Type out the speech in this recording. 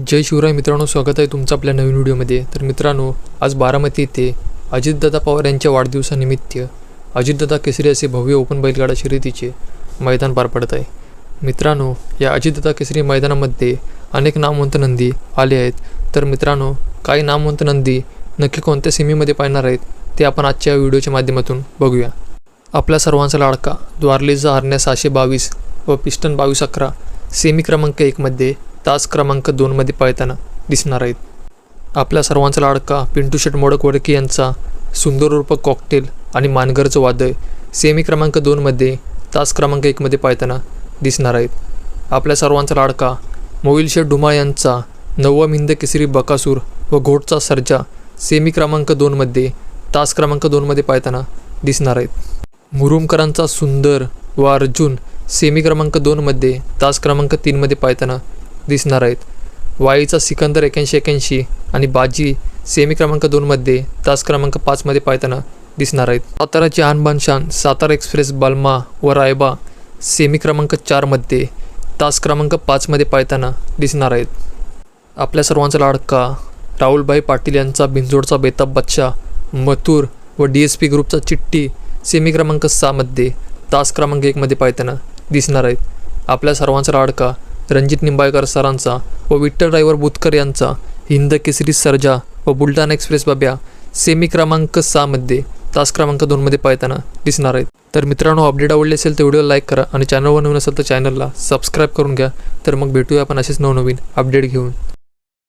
जय शिवराय मित्रांनो स्वागत आहे तुमचं आपल्या नवीन व्हिडिओमध्ये. तर मित्रांनो आज बारामती येथे अजितदादा पवार यांच्या वाढदिवसानिमित्त अजितदादा केसरी असे भव्य ओपन बैलगाडा शर्यतीचे मैदान पार पडत आहे. मित्रांनो या अजितदादा केसरी मैदानामध्ये अनेक नामवंत नंदी आले आहेत. तर मित्रांनो काही नामवंत नंदी नक्की कोणत्या सेमीमध्ये पाहणार आहेत ते आपण आजच्या व्हिडिओच्या माध्यमातून बघूया. आपल्या सर्वांचा लाडका द्वारलेजा हरण्या सहाशे बावीस व पिस्टन बावीस अकरा सेमी क्रमांक एकमध्ये तास क्रमांक दोनमध्ये पळताना दिसणार आहेत. आपल्या सर्वांचा लाडका पिंटू शेट मोडक वडके यांचा सुंदर उर्फ कॉकटेल आणि मानगरचं वादळ सेमी क्रमांक दोनमध्ये तास क्रमांक एकमध्ये पळताना दिसणार आहेत. आपल्या सर्वांचा लाडका मोविल डुमा यांचा नववा हिंद केसरी बकासूर व घोटचा सर्जा सेमी क्रमांक दोनमध्ये तास क्रमांक दोनमध्ये पळताना दिसणार आहेत. मुरुमकरांचा सुंदर व अर्जुन सेमी क्रमांक दोनमध्ये तास क्रमांक तीनमध्ये पाहताना दिसणार आहेत. वाईचा सिकंदर एक्याऐंशी एक्याऐंशी आणि बाजी सेमी क्रमांक दोनमध्ये तास क्रमांक पाचमध्ये पाहताना दिसणार आहेत. साताराची आणबान शान सातारा एक्सप्रेस बल्मा व रायबा सेमी क्रमांक चारमध्ये तास क्रमांक पाचमध्ये पाहताना दिसणार आहेत. आपल्या सर्वांचा लाडका राहुलभाई पाटील यांचा भिंजोडचा बेताब बच्चा मथुर व डी एस पी ग्रुपचा चिट्टी सेमी क्रमांक सहामध्ये तास क्रमांक एकमध्ये पाहताना दिसणार आहेत. आपल्या सर्वांचा लाडका रणजित निंबाळकर सरांचा व विठ्ठल ड्रायव्हर बुतकर यांचा हिंद केसरी सर्जा व बुलढाणा एक्सप्रेस बाब्या सेमी क्रमांक सहामध्ये तास क्रमांक दोनमध्ये पाहताना दिसणार आहेत. तर मित्रांनो अपडेट आवडले असेल तर व्हिडिओ लाईक करा आणि चॅनलवर नवीन असेल तर चॅनलला सबस्क्राईब करून घ्या. तर मग भेटूया आपण असेच नवनवीन अपडेट घेऊन.